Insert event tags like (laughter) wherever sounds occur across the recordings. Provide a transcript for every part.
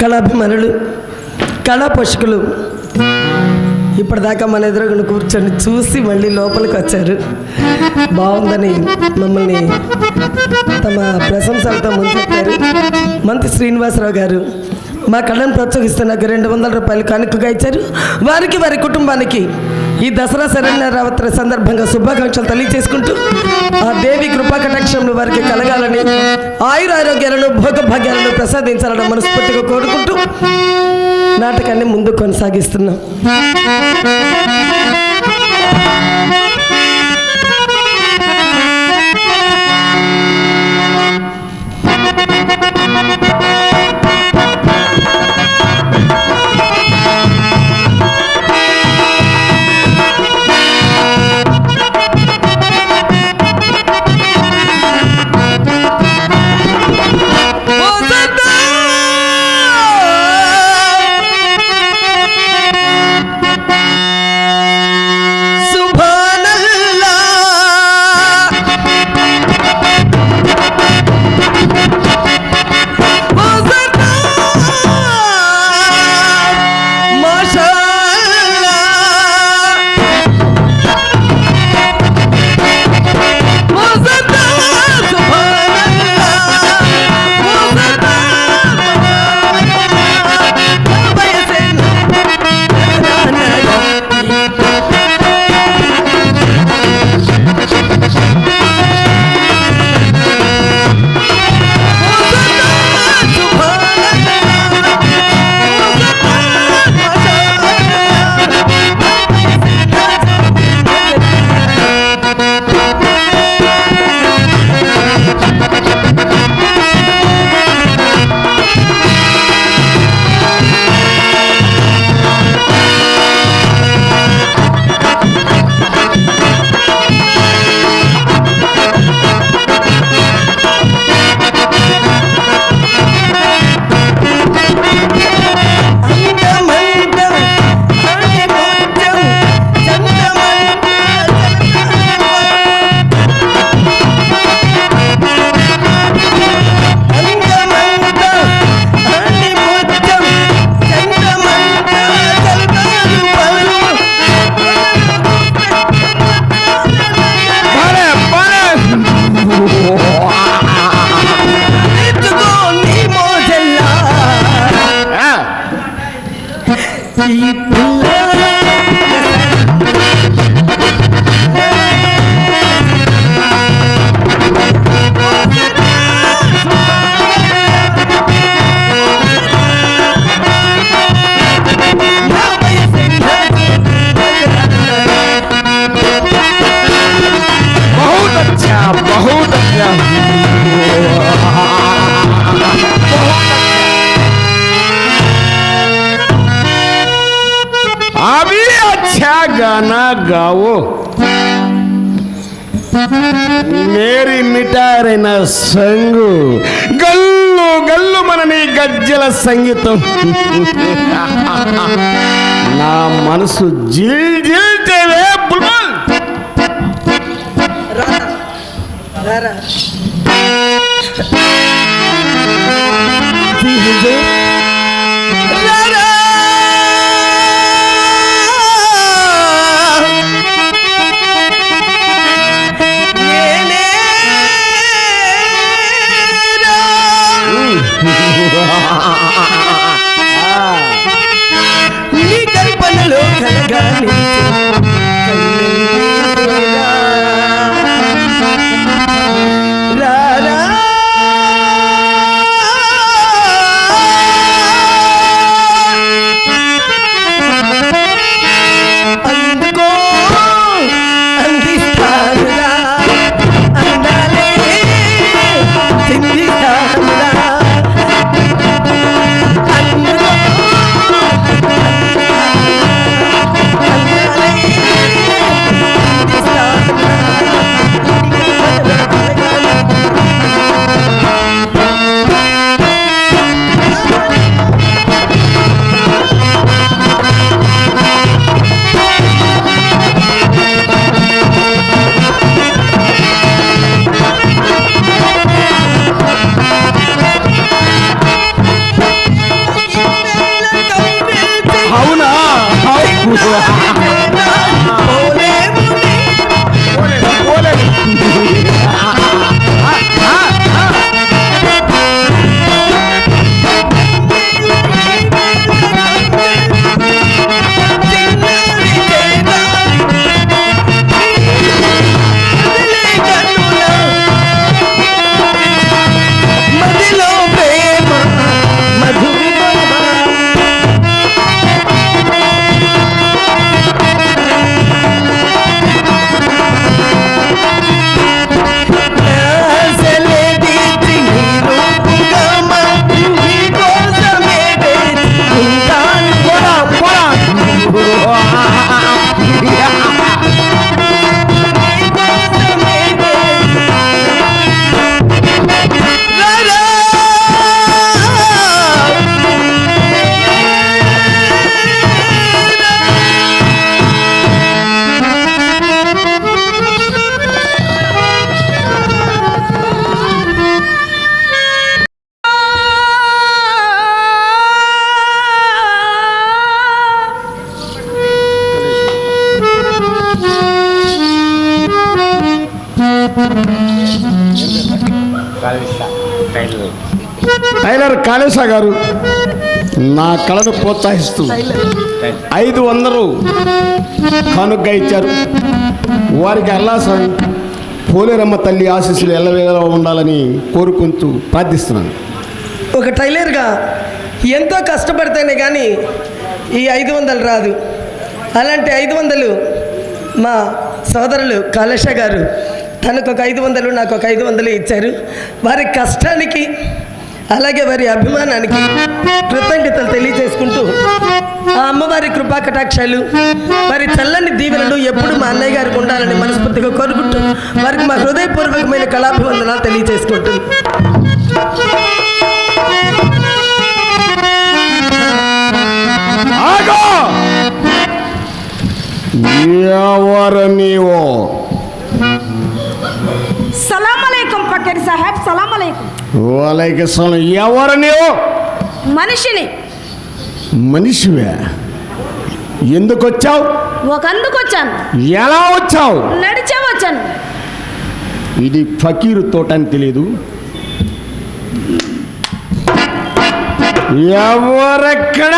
కళాభిమానులు కళా పోషకులు ఇప్పటిదాకా మన ఎదురుగున కూర్చొని చూసి మళ్ళీ లోపలికి వచ్చారు. బాగుందని మమ్మల్ని తమ ప్రశంసలతో ముందు మంత్రి శ్రీనివాసరావు గారు మా కళను ప్రోత్సహిస్తున్న నాకు రెండు వందల రూపాయలు కానుకగా ఇచ్చారు. వారికి వారి కుటుంబానికి ఈ దసరా శరణ్యరావత్ర సందర్భంగా శుభాకాంక్షలు తెలియజేసుకుంటూ ఆ దేవి కృపా కటాక్షములు వారికి కలగాలని ఆయుర ఆరోగ్యాలను భోగభాగ్యాలను ప్రసాదించాలని మనస్ఫూర్తిగా కోరుకుంటూ నాటకాన్ని ముందు కొనసాగిస్తున్నాం. సంగు. గల్లు గల్లు మనని గజ్జల సంగీతం. నా మనసు జిల్ జిల్ చేవే బుల్బుల్. రారా margarita. డాక్టర్ కాళేశా గారు నా కళను ప్రోత్సహిస్తూ ఐదు వందలు కానుక ఇచ్చారు. వారికి అల్లా సాయి పోలేరమ్మ తల్లి ఆశీస్సులు ఎల్లవేళలా ఉండాలని కోరుకుంటూ ప్రార్థిస్తున్నాను. ఒక టైలర్గా ఎంతో కష్టపడితేనే కానీ ఈ ఐదు వందలు రాదు. అలాంటి ఐదు వందలు మా సోదరులు కాళేశ గారు తనకు ఒక ఐదు వందలు నాకు ఒక ఐదు వందలు ఇచ్చారు. వారి కష్టానికి అలాగే వారి అభిమానానికి కృతజ్ఞతలు తెలియజేసుకుంటూ ఆ అమ్మవారి కృపా కటాక్షాలు వారి చల్లని దీవెనలు ఎప్పుడు మా అన్నయ్య గారికి ఉండాలని మనస్ఫూర్తిగా కోరుకుంటూ వారికి మా హృదయపూర్వకమైన కళాభివందనాలు తెలియజేసుకుంటుంది ఎవరు నీవు? మనిషిని. మనిషివే. ఎందుకు వచ్చావు ఒక అందుకు వచ్చాను ఎలా వచ్చావు? నడిచే వచ్చాను ఇది ఫకీరు తోట అని తెలియదు ఎవరెక్కడ?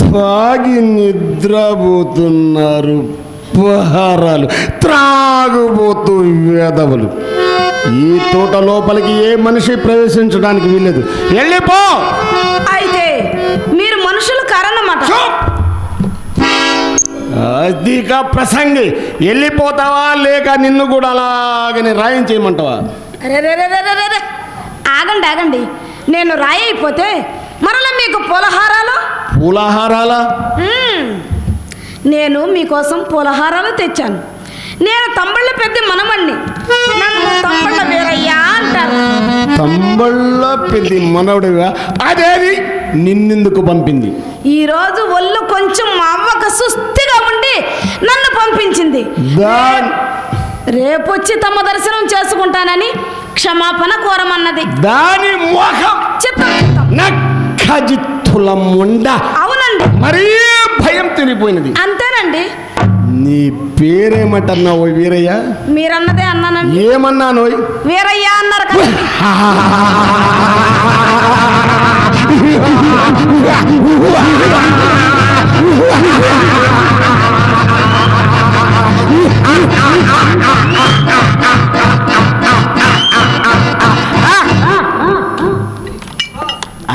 తాగి నిద్రపోతున్నారు పహారాలు త్రాగుబోతూ వేదవులు. ఈ తోట లోపలికి ఏ మనిషి ప్రవేశించడానికి వీల్లేదు. వెళ్ళిపో! అయితే మీరు మనుషులు కారన్నమాట. అధిక ప్రసంగి వెళ్ళిపోతావా లేక నిన్ను కూడా అలాగని రాయించేయమంటావా అరే రే రే రే రే రే రే. ఆగండి ఆగండి. నేను రాయి అయిపోతే మరలా మీకు పొలహారాలు? పూలాహారాలా. నేను మీకోసం పొలహారాలు తెచ్చాను. నేను తంబళ్ళ పెద్ద మనమణ్ణి. నన్ను తంబళ్ళ వీరయ్యా అంటారు. తంబళ్ళ పెద్ద మనవుడిగా అదేది? నిన్నెందుకు పంపింది? ఈరోజు ఒళ్ళు కొంచెం మా అవ్వక సుస్థిగా ఉండి నన్ను పంపించింది. రేపొచ్చి తమ దర్శనం చేసుకుంటానని క్షమాపణ కోరమన్నది. దాని మోహం చిత్తం ముండ. అవునండి. మరీ భయం తిరిగిపోయినది అంతేనండి. నీ పేరేమంటున్నావు వీరయ్య? మీరన్నదే అన్నానండి. ఏమన్నాను వీరయ్య అన్నారు కదా.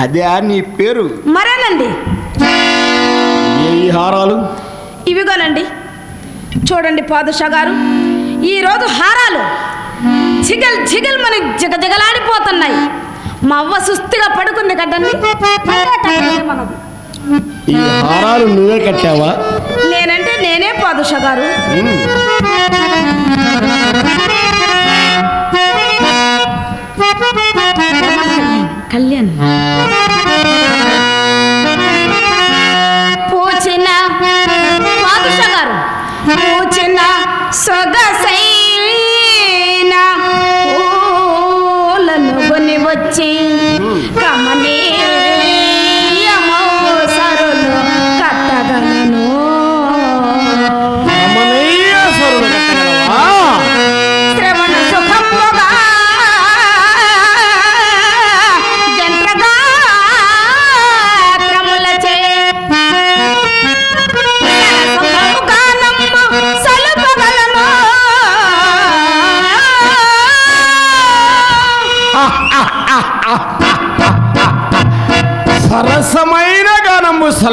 అదే నీ పేరు? మరేనండి? ఏ హారాలు? ఇవిగోనండి. చూడండి పాదుషా గారు. ఈరోజు హారాలు జిగల్ జిగల్ మనకి జిగజిగలాడిపోతున్నాయి. మా అవ్వ సుస్థిగా పడుకుంది కదండి? మనది. ఈ హారాలు నువ్వే కట్టావా? నేనంటే నేనే పాదుషా గారు. కళ్యాణ్. సొగసైన పూలను కొని వచ్చి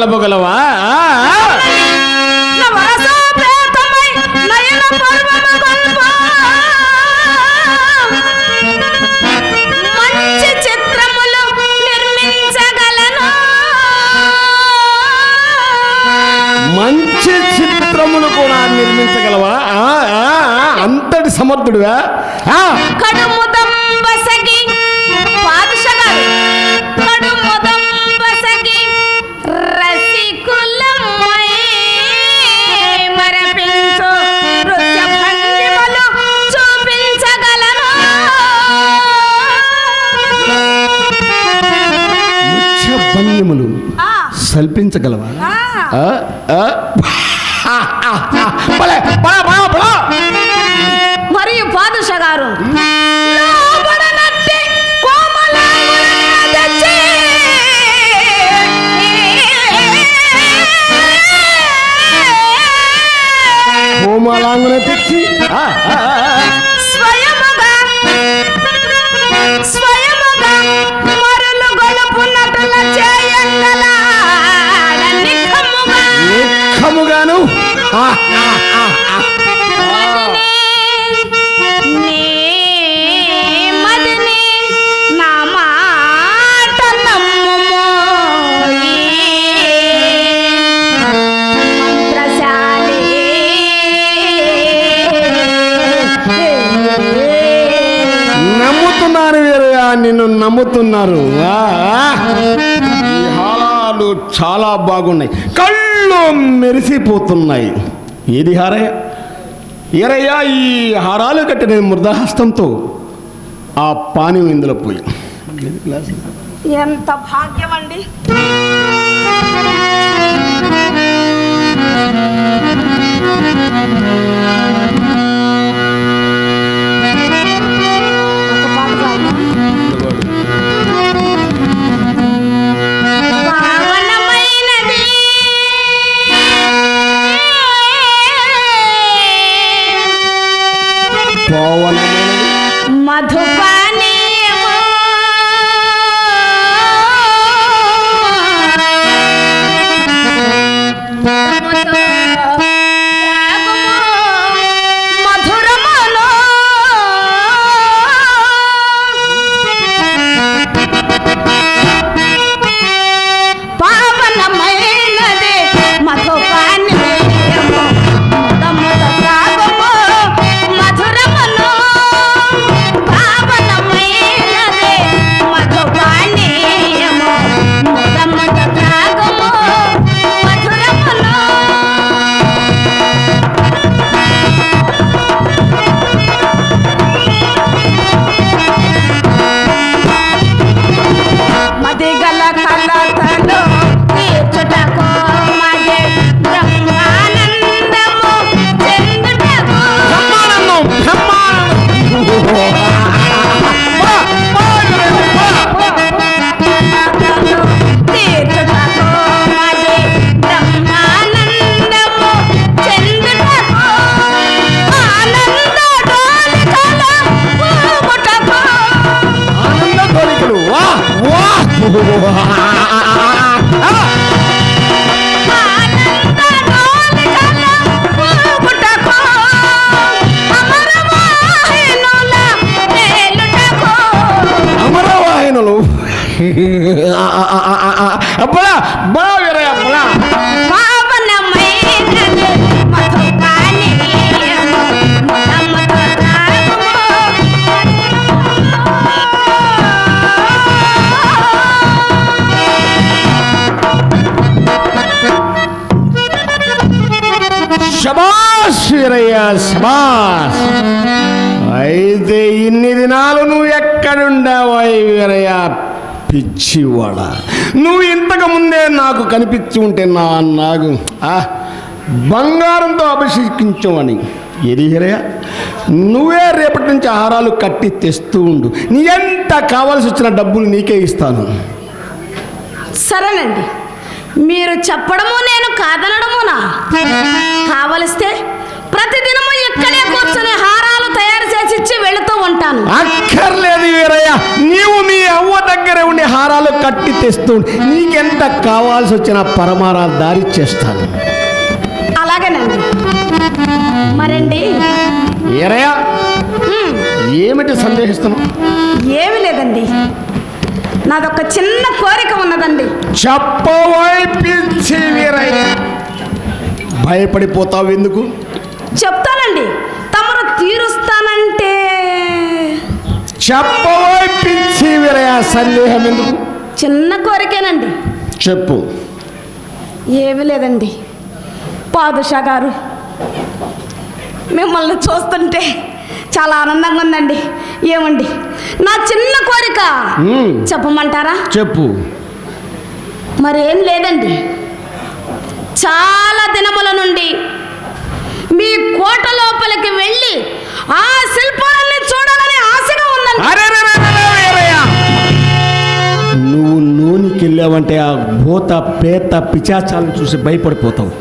గొల్ప. మంచి చిత్రములు నిర్మించగలను. మంచి చిత్రమును కూడా నిర్మించగలవా? ఆ, ఆ, ఆ, అంతటి సమర్థుడువా? ఆ, మంత్రశాలి నమ్ముతున్నారు వీరయ్య నిన్ను నమ్ముతున్నారు. చాలా బాగున్నాయి. కళ్ళు మెరిసిపోతున్నాయి. ఏది హారయ్య ఈరయ్య ఈ హారాలు కట్టిన మృదహస్తంతో ఆ పానీయం ఇందులో పోయి. ఎంత భాగ్యం అండి ఒక அப்பலா பாவிரை அப்பலா ಶಬಾಶ್ ಇರಯ್ಯ ಶಬಾಶ್ ಐತೆ ಇನ್ನಿದಿನಾಲ పిచ్చివాడ. నువ్వు ఇంతకు ముందే నాకు కనిపించి ఉంటే నా నాకు ఆ, బంగారంతో అభిషేకించమని. ఏది వీరయ్య నువ్వే రేపటి నుంచి ఆహారాలు కట్టి తెస్తూ ఉండు. నీ ఎంత కావాల్సి వచ్చిన డబ్బులు నీకే ఇస్తాను. సరేనండి. మీరు చెప్పడము నేను కాదనడమునా? కావలిస్తే ప్రతిదినము ఇక్కడే కూర్చొని హారాలు తయారు చేసి ఇచ్చి వెళుతూ ఉంటాను. అక్కర్లేదు వీరయ్య. నీవు మీ అవ్వ హారాలు కట్టి తెస్తూ. నీకెంత కావాల్సి వచ్చిన పరమారాలు దారి చేస్తాను. అలాగేనండి. మరండి. ఉమ్, ఏమిటి సందేహిస్తున్నావు? ఏమీ లేదండి. నాదొక చిన్న కోరిక ఉన్నదండి. పిలిచి వీరయ్య. భయపడిపోతావు ఎందుకు? చెప్తానండి. తమరు తీరుస్తానంటే చెప్పబోయ్ పిచ్చి సందేహం ఎందుకు? చిన్న కోరికేనండి. చెప్పు. ఏమీ లేదండి. పాదుషా గారు మిమ్మల్ని చూస్తుంటే చాలా ఆనందంగా ఉందండి. ఏమండి? నా చిన్న కోరిక. చెప్పమంటారా? చెప్పు. మరేం లేదండి. చాలా దినముల నుండి మీ కోట లోపలికి వెళ్ళి ఆ వెళ్ళావంటే ఆ భూత పేత పిచాచాలను చూసి భయపడిపోతావు.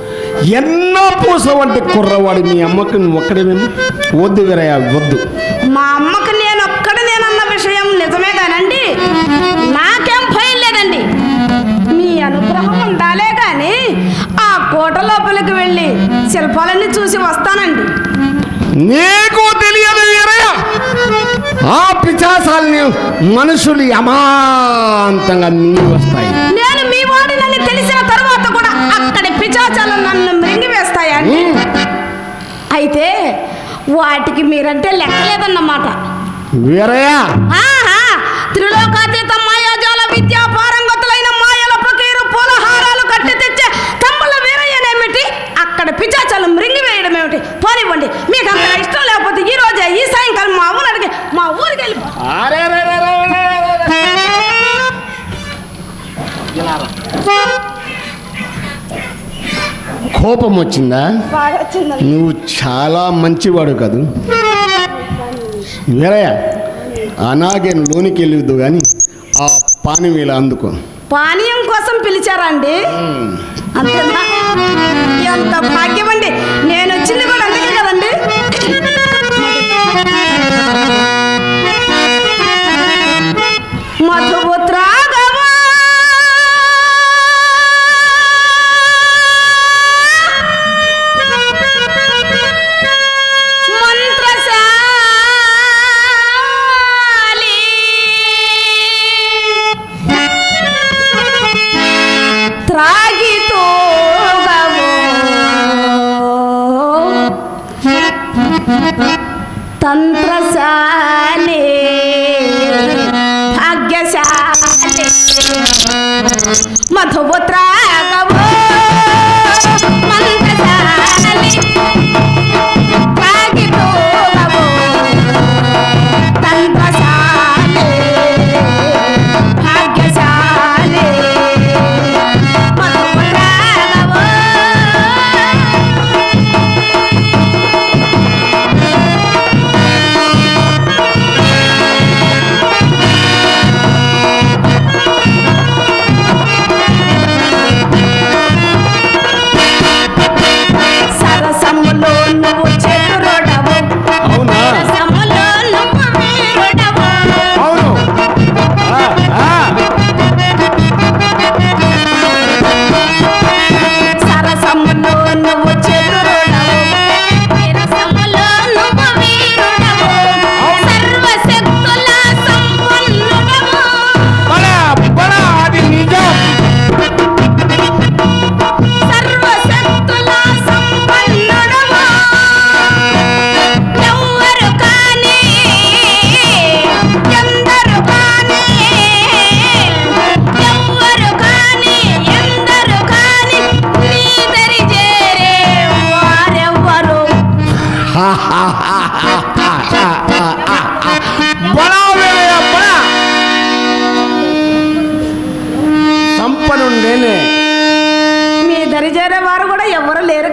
ఎన్నో పూసవంటి కుర్రవాడి మీ అమ్మకి నువ్వు ఒక్కడేమేమి వద్దు వీరయ్య వద్దు. మా అమ్మకి నేను ఒక్కడ నేనన్న విషయం నిజమే కానండి? నాకేం భయం లేదండి. మీ అనుగ్రహం ఉండాలే కానీ ఆ కోట లోపలికి వెళ్ళి శిల్పాలన్నీ చూసి వస్తానండి. నీకు తెలియదు వీరయ్య. ఆ పిచాసాలని మనుషులు అమాంతంగా మింగి వస్తాయి. నేను మీ వాడినని తెలిసిన తర్వాత కూడా అక్కడి పిచాచాలు నన్ను మృంగివేస్తాయండి ఉమ్. అయితే వాటికి మీరంటే లెక్కలేదన్నమాట. వీరయ్య! త్రిలోకాతీత కోపం వచ్చిందా? నువ్వు చాలా మంచివాడు కాదు. వీరయ్య అలాగే లోనికి వెళ్ళొద్దు కానీ ఆ పాని వీళ్ళ అందుకో. పానీయం కోసం పిలిచారా అండి? అంతేనా? ఎంత భాగ్యం అండి. want to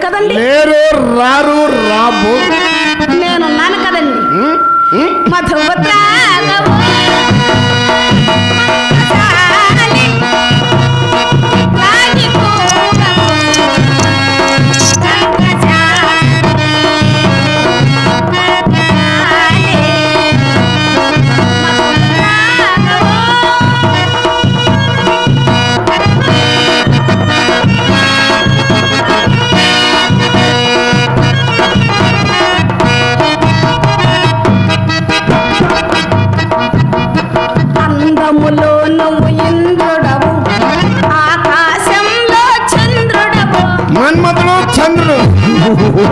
కదండి? లేరు రారు రాబో. నేనున్నాను కదండి. మధువత్రాగవు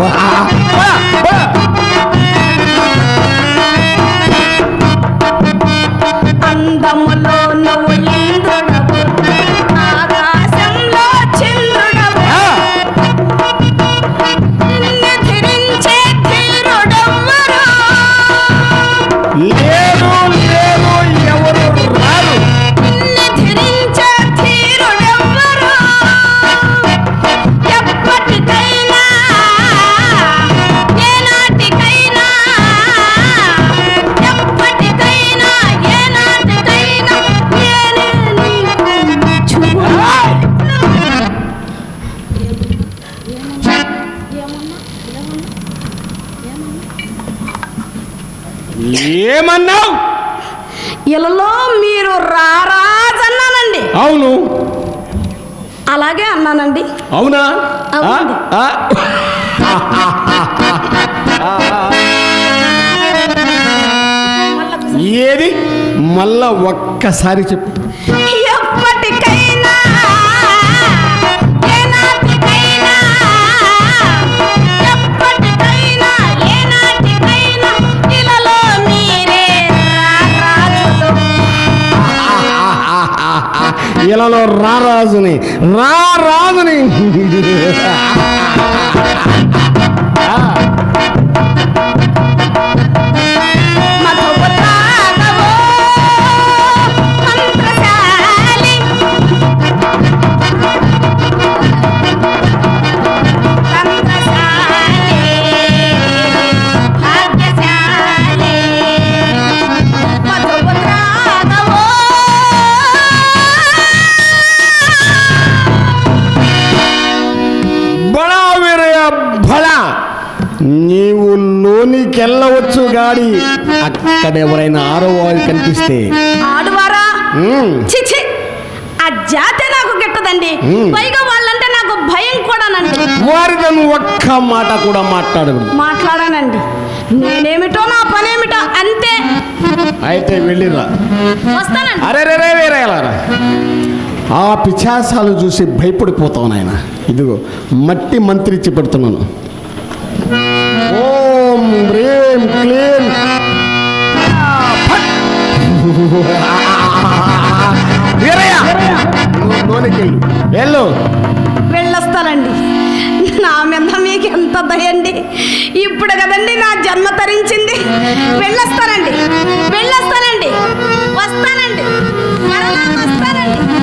Wow. అవునా? ఏది? మళ్ళా ఒక్కసారి చెప్పు. ఇలాలో రారాజుని రారాజుని బడా నీవు లోనికెళ్ళవచ్చు గాడి అక్కడ ఎవరైనా ఆరో వారు కనిపిస్తే ఆడువారా చిచి ఆ జాతే నాకు గిట్టదండి. పైగా వాళ్ళంటే నాకు భయం కూడానండి. వారితో ఒక్క మాట కూడా మాట్లాడకూడదు. మాట్లాడానండి. నేనేమిటో నా పనేమిటో అంతే. అయితే వెళ్ళిరా. వస్తానండి. అరే రే రే? వేరేలారా ఆ పిచాసాలు చూసి భయపడిపోతావు నాయన. ఇదిగో మట్టి మంత్రిచ్చి పెడుతున్నాను. ఓం హ్రీం క్లీం. వెళ్ళు. వెళ్ళొస్తానండి. నా మీద మీకు ఎంత దయండి. ఇప్పుడు కదండి నా జన్మ తరించింది. వెళ్ళొస్తానండి. వెళ్ళొస్తానండి. వస్తానండి. వస్తానండి.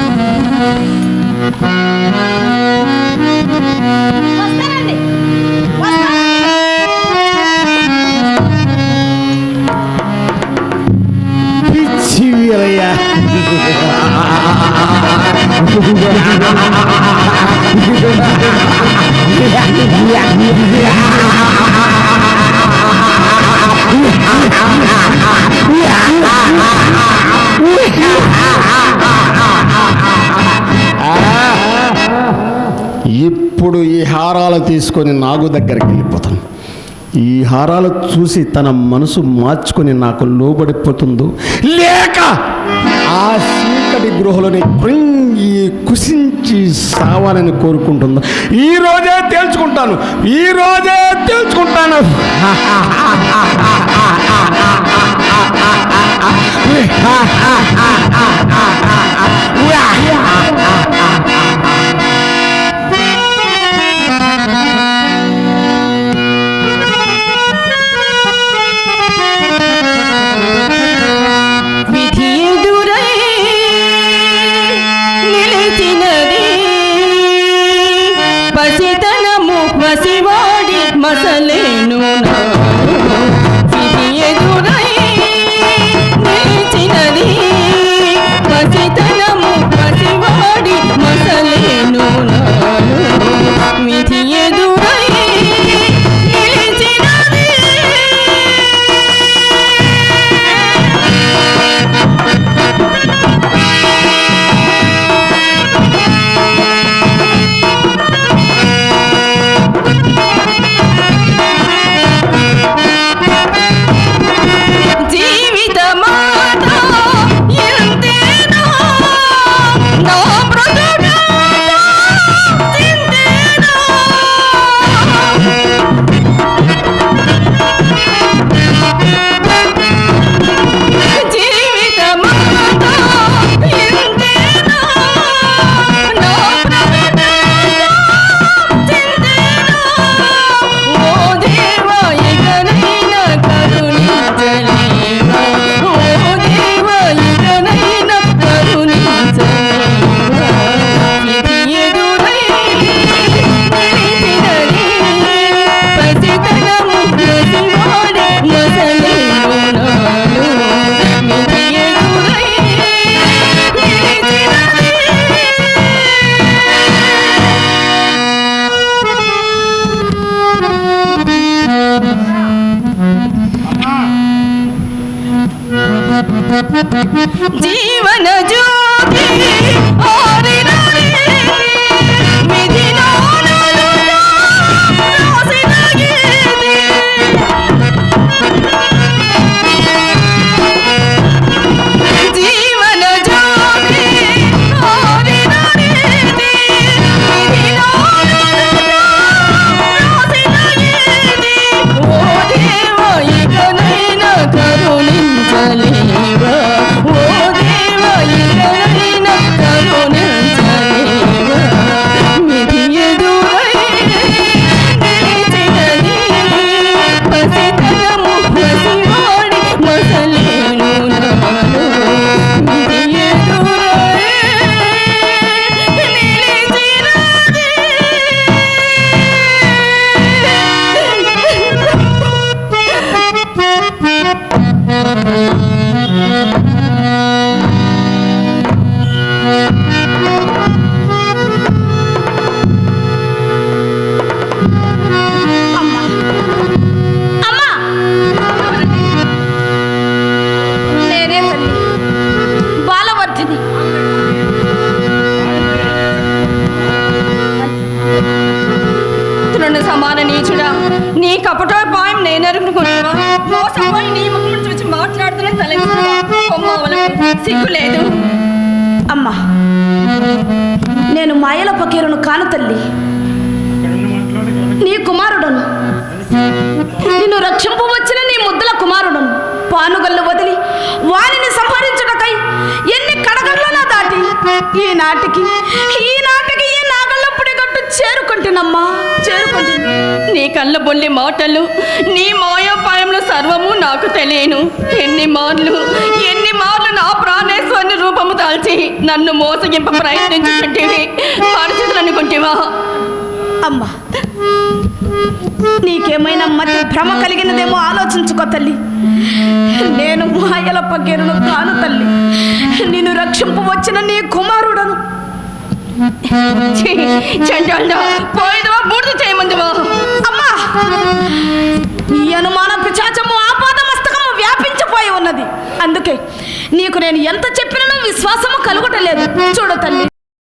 హారాలు తీసుకొని నాగు దగ్గరికి వెళ్ళిపోతాను. ఈ హారాలు చూసి తన మనసు మార్చుకొని నాకు లోబడిపోతుందో లేక ఆ చీకటి గృహలోని కృంగి కుసించి సావాలని కోరుకుంటుందో ఈ రోజే తేల్చుకుంటాను ఈ రోజే తేల్చుకుంటాను. (laughs) ఈనాటికి ఈనాటికి ఈ నాగళ్ళ పుడిగట్టు చేరుకుంటున్నమ్మా చేరుకుంటున్నా నీ కళ్ళ బొల్లి మాటలు నీ మాయోపాయంలో సర్వము నాకు తెలియను. ఎన్ని మార్లు ఎన్ని మార్లు నా ప్రాణేశ్వరుని రూపము దాల్చి నన్ను మోసగింప ప్రయత్నించుకుంటేవి పరిస్థితులు అనుకుంటేవా అమ్మా నీకేమైనా మతి భ్రమ కలిగినదేమో ఆలోచించుకో తల్లి. నేను మాయల పగేరును కాను తల్లి. నిన్ను రక్షింపు వచ్చిన నీ కుమారుడను. చెండాళ్ళ పోయిదవా? బూడిద చేయమందువా? అమ్మా! ఈ అనుమాన పిచాచము ఆపాద మస్తకము వ్యాపించిపోయి ఉన్నది. అందుకే నీకు నేను ఎంత చెప్పినను విశ్వాసము కలుగుటలేదు. చూడు తల్లి.